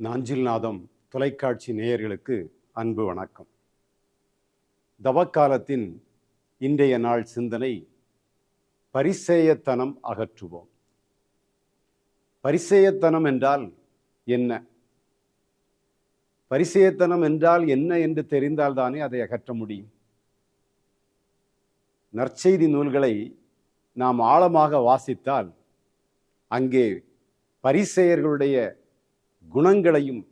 நாஞ்சில் நாதம் தொலைக்காட்சி நேயர்களுக்கு அன்பு வணக்கம். தவக்காலத்தின் இன்றைய நாள் சிந்தனை பரிசேயத்தனம் அகற்றுவோம். பரிசேயத்தனம் என்றால் என்ன? பரிசேயத்தனம் என்றால் என்ன என்று தெரிந்தால்தானே அதை அகற்ற முடியும். நற்செய்தி நூல்களை நாம் ஆழமாக வாசித்தால் அங்கே பரிசெயர்களுடைய குணங்களையும்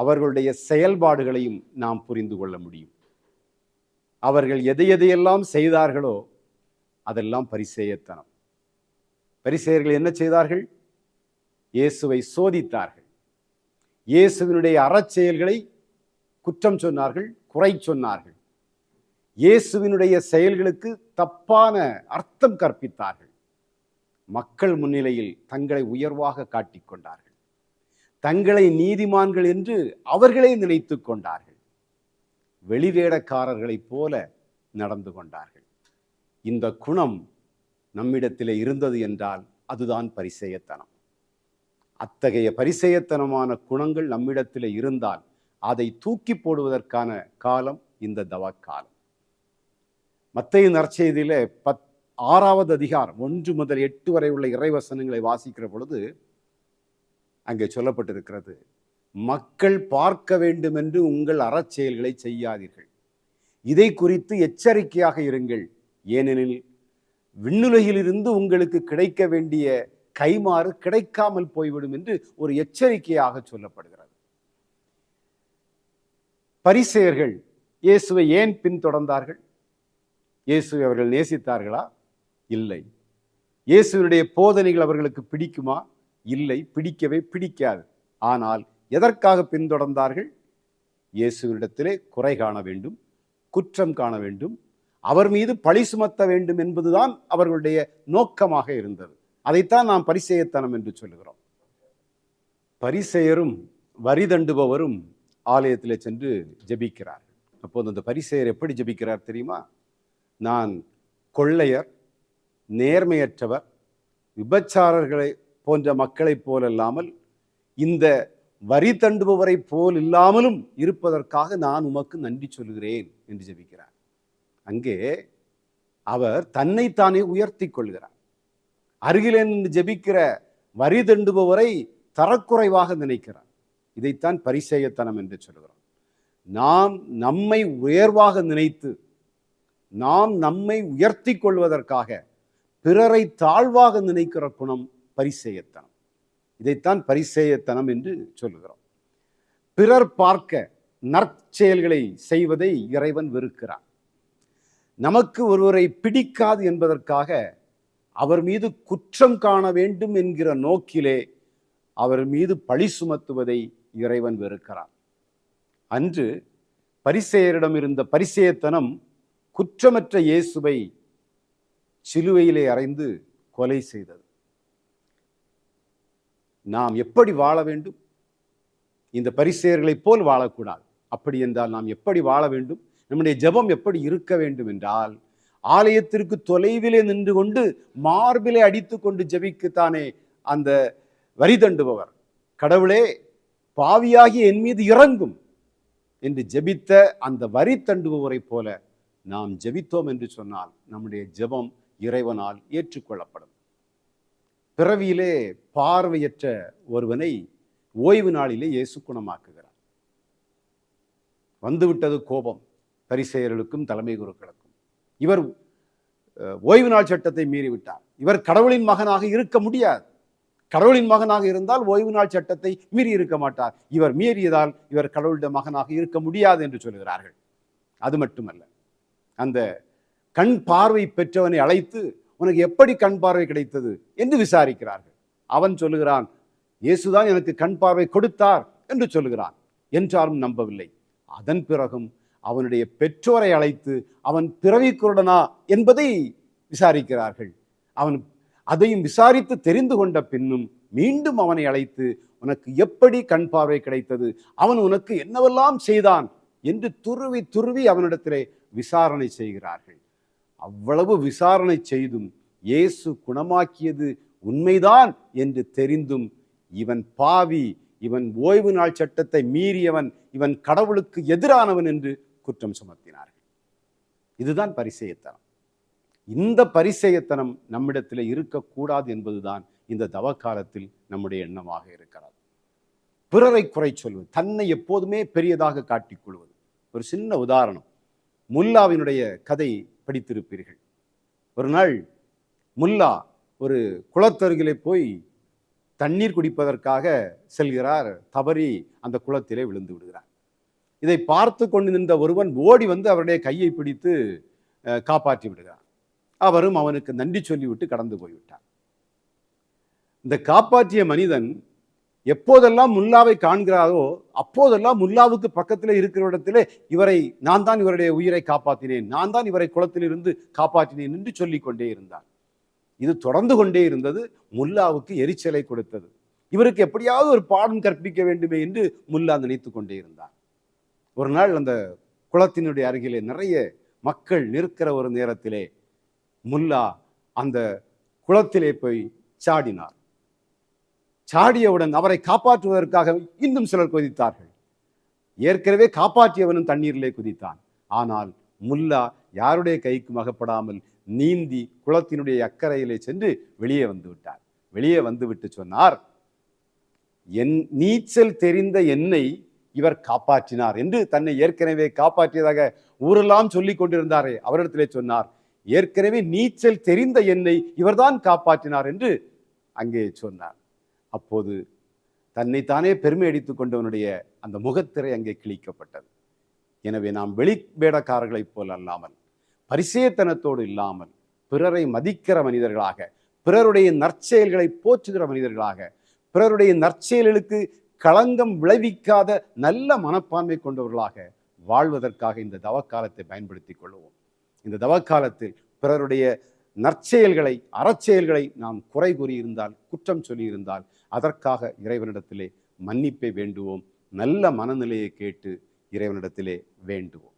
அவர்களுடைய செயல்பாடுகளையும் நாம் புரிந்து கொள்ள முடியும். அவர்கள் எதை எதையெல்லாம் செய்தார்களோ அதெல்லாம் பரிசேயத்தனம். பரிசேயர்கள் என்ன செய்தார்கள்? இயேசுவை சோதித்தார்கள். இயேசுவினுடைய அறச்செயல்களை குற்றம் சொன்னார்கள் குறை சொன்னார்கள். இயேசுவினுடைய செயல்களுக்கு தப்பான அர்த்தம் கற்பித்தார்கள். மக்கள் முன்னிலையில் தங்களை உயர்வாக காட்டிக்கொண்டார்கள் தங்களை நீதிமான்கள் என்று அவர்களே நினைத்து கொண்டார்கள். வெளிவேடக்காரர்களைப் போல நடந்து கொண்டார்கள். இந்த குணம் நம்மிடத்திலே இருந்தது என்றால் அதுதான் பரிசெயத்தனம். அத்தகைய பரிசெயத்தனமான குணங்கள் நம்மிடத்திலே இருந்தால் அதை தூக்கி போடுவதற்கான காலம் இந்த தவக்காலம். மத்திய நற்செய்தியில பத் ஆறாவது அதிகாரம் ஒன்று முதல் எட்டு வரை உள்ள இறைவசனங்களை வாசிக்கிற பொழுது அங்கே சொல்லப்பட்டிருக்கிறது. மக்கள் பார்க்க வேண்டும் என்று உங்கள் அறச்செயல்களை செய்யாதீர்கள். இதை குறித்து எச்சரிக்கையாக இருங்கள். ஏனெனில் விண்ணுலகிலிருந்து உங்களுக்கு கிடைக்க வேண்டிய கைமாறு கிடைக்காமல் போய்விடும் என்று ஒரு எச்சரிக்கையாக சொல்லப்படுகிறது. பரிசெயர்கள் இயேசுவை ஏன் பின்தொடர்ந்தார்கள்? இயேசுவை அவர்கள் நேசித்தார்களா? இல்லை. இயேசுவினுடைய போதனைகள் அவர்களுக்கு பிடிக்குமா? இல்லை பிடிக்கவே பிடிக்காது. ஆனால் எதற்காக பின்தொடர்ந்தார்கள்? இயேசுவிடத்திலே குறை காண வேண்டும் குற்றம் காண வேண்டும் அவர் மீது பழி சுமத்த வேண்டும் என்பதுதான் அவர்களுடைய நோக்கமாக இருந்தது. அதைத்தான் நாம் பரிசெயத்தனம் என்று சொல்லுகிறோம். பரிசெயரும் வரி தண்டுபவரும் ஆலயத்தில் சென்று ஜபிக்கிறார் அப்போது அந்த பரிசெயர் எப்படி ஜபிக்கிறார் தெரியுமா? நான் கொள்ளையர் நேர்மையற்றவர் விபச்சாரர்களை போன்ற மக்களைப் போலல்லாமல் இந்த வரி தண்டுபவரை போல் இல்லாமலும் இருப்பதற்காக நான் உமக்கு நன்றி சொல்கிறேன் என்று ஜெபிக்கிறார். அங்கே அவர் தன்னைத்தானே உயர்த்தி கொள்கிறார். அருகிலே நின்று ஜெபிக்கிற வரி தண்டுபவரை தரக்குறைவாக நினைக்கிறார். இதைத்தான் பரிசேயத்தனம் என்று சொல்கிறோம். நாம் நம்மை உயர்வாக நினைத்து நாம் நம்மை உயர்த்தி கொள்வதற்காக பிறரை தாழ்வாக நினைக்கிற குணம் பரிசேயத்தனம். இதைத்தான் பரிசேயத்தனம் என்று சொல்லுகிறோம். பிறர் பார்க்க நற்செயல்களை செய்வதை இறைவன் வெறுக்கிறார். நமக்கு ஒருவரை பிடிக்காது என்பதற்காக அவர் மீது குற்றம் காண வேண்டும் என்கிற நோக்கிலே அவர் மீது பழி சுமத்துவதை இறைவன் வெறுக்கிறார். அன்று பரிசெயரிடம் இருந்த பரிசெயத்தனம் குற்றமற்ற இயேசுவை சிலுவையிலே அறைந்து கொலை செய்தது. நாம் எப்படி வாழ வேண்டும்? இந்த பரிசெயர்களைப் போல் வாழக்கூடாது. அப்படி என்றால் நாம் எப்படி வாழ வேண்டும்? நம்முடைய ஜெபம் எப்படி இருக்க வேண்டும் என்றால் ஆலயத்திற்கு தொலைவிலே நின்று கொண்டு மார்பிலே அடித்து கொண்டு ஜெபிக்குத்தானே அந்த வரி தண்டுபவர். கடவுளே பாவியாகி என் மீது இறங்கும் என்று ஜெபித்த அந்த வரி தண்டுபவரைப் போல நாம் ஜெபித்தோம் என்று சொன்னால் நம்முடைய ஜெபம் இறைவனால் ஏற்றுக்கொள்ளப்படும். பிறவியிலே பார்வையற்ற ஒருவனை ஓய்வு நாளிலே இயேசு குணமாக்குகிறார். வந்துவிட்டது கோபம் பரிசெயர்களுக்கும் தலைமை குருக்களுக்கும். இவர் அஹ், ஓய்வு நாள் சட்டத்தை மீறிவிட்டார். இவர் கடவுளின் மகனாக இருக்க முடியாது. கடவுளின் மகனாக இருந்தால் ஓய்வு நாள் சட்டத்தை மீறி இருக்க மாட்டார். இவர் மீறியதால் இவர் கடவுளுடைய மகனாக இருக்க முடியாது என்று சொல்கிறார்கள். அது மட்டுமல்ல. அந்த கண் பார்வை பெற்றவனை அழைத்து உனக்கு எப்படி கண் பார்வை கிடைத்தது என்று விசாரிக்கிறார்கள். அவன் சொல்லுகிறான் இயேசுதான் எனக்கு கண் பார்வை கொடுத்தார் என்று சொல்லுகிறான். என்றாலும் நம்பவில்லை. அதன் பிறகும் அவனுடைய பெற்றோரை அழைத்து அவன் பிறவி குருடனா? என்பதை விசாரிக்கிறார்கள். அவன் அதையும் விசாரித்து தெரிந்து கொண்ட பின்னும் மீண்டும் அவனை அழைத்து உனக்கு எப்படி கண் பார்வை கிடைத்தது? அவன் உனக்கு என்னவெல்லாம் செய்தான்? என்று துருவி துருவி அவனிடத்திலே விசாரணை செய்கிறார்கள். அவ்வளவு விசாரணை செய்தும் இயேசு குணமாக்கியது உண்மைதான் என்று தெரிந்தும் இவன் பாவி இவன் ஓய்வு நாள் சட்டத்தை மீறியவன் இவன் கடவுளுக்கு எதிரானவன் என்று குற்றம் சுமத்தினார்கள். இதுதான் பரிசெயத்தனம். இந்த பரிசெயத்தனம் நம்மிடத்தில் இருக்கக்கூடாது என்பதுதான் இந்த தவக்காலத்தில் நம்முடைய எண்ணமாக இருக்கிறது. பிறரை குறை சொல்வது தன்னை எப்போதுமே பெரியதாக காட்டிக் கொள்வது. ஒரு சின்ன உதாரணம். முல்லாவினுடைய கதை படித்திருப்பீர்கள். ஒரு நாள் முல்லா ஒரு குளத்தருகிலே போய் தண்ணீர் குடிப்பதற்காக செல்கிறார். தவறி அந்த குளத்திலே விழுந்து விடுகிறார். இதை பார்த்து கொண்டு நின்ற ஒருவன் ஓடி வந்து அவருடைய கையை பிடித்து அஹ், காப்பாற்றி விடுகிறார் அவரும் அவனுக்கு நன்றி சொல்லிவிட்டு கடந்து போய்விட்டார். இந்த காப்பாற்றிய மனிதன் எப்போதெல்லாம் முல்லாவை காண்கிறாரோ அப்போதெல்லாம் முல்லாவுக்கு பக்கத்தில் இருக்கிற இடத்திலே இவரை நான் தான் இவருடைய உயிரை காப்பாற்றினேன் நான் தான் இவரை குளத்திலிருந்து காப்பாற்றினேன் என்று சொல்லிக்கொண்டே இருந்தார். இது தொடர்ந்து கொண்டே இருந்தது முல்லாவுக்கு எரிச்சலை கொடுத்தது. இவருக்கு எப்படியாவது ஒரு பாடம் கற்பிக்க வேண்டுமே என்று முல்லா நினைத்து கொண்டே இருந்தார். ஒரு நாள் அந்த குளத்தினுடைய அருகிலே நிறைய மக்கள் நிற்கிற ஒரு நேரத்திலே முல்லா அந்த குளத்திலே போய் சாடினார். சாடியவுடன் அவரை காப்பாற்றுவதற்காக இன்னும் சிலர் குதித்தார்கள். ஏற்கனவே காப்பாற்றியவனும் தண்ணீரிலே குதித்தான். ஆனால் முல்லா யாருடைய கைக்கும் அகப்படாமல் நீந்தி குளத்தினுடைய அக்கறையிலே சென்று வெளியே வந்து விட்டார். வெளியே வந்துவிட்டு சொன்னார் என் நீச்சல் தெரிந்த என்னை இவர் காப்பாற்றினார் என்று தன்னை ஏற்கனவே காப்பாற்றியதாக ஊரெல்லாம் சொல்லிக் கொண்டிருந்தாரே. அவரிடத்திலே சொன்னார் ஏற்கனவே நீச்சல் தெரிந்த என்னை இவர்தான் காப்பாற்றினார் என்று அங்கே சொன்னார். அப்போது தன்னைத்தானே பெருமை அடித்துக் கொண்டவனுடைய அந்த முகத்திரை அங்கே கிழிக்கப்பட்டது. எனவே நாம் வெளிவேடக்காரர்களைப் போல் அல்லாமல் பரிசேத்தனத்தோடு இல்லாமல் பிறரை மதிக்கிற மனிதர்களாக பிறருடைய நற்செயல்களை போற்றுகிற மனிதர்களாக பிறருடைய நற்செயல்களுக்கு களங்கம் விளைவிக்காத நல்ல மனப்பான்மை கொண்டவர்களாக வாழ்வதற்காக இந்த தவக்காலத்தை பயன்படுத்திக் கொள்வோம் இந்த தவக்காலத்தில் பிறருடைய நற்செயல்களை அறச்செயல்களை நாம் குறை கூறியிருந்தால் குற்றம் சொல்லியிருந்தால் அதற்காக இறைவனிடத்திலே மன்னிப்பை வேண்டுவோம். நல்ல மனநிலையை கேட்டு இறைவனிடத்திலே வேண்டுவோம்.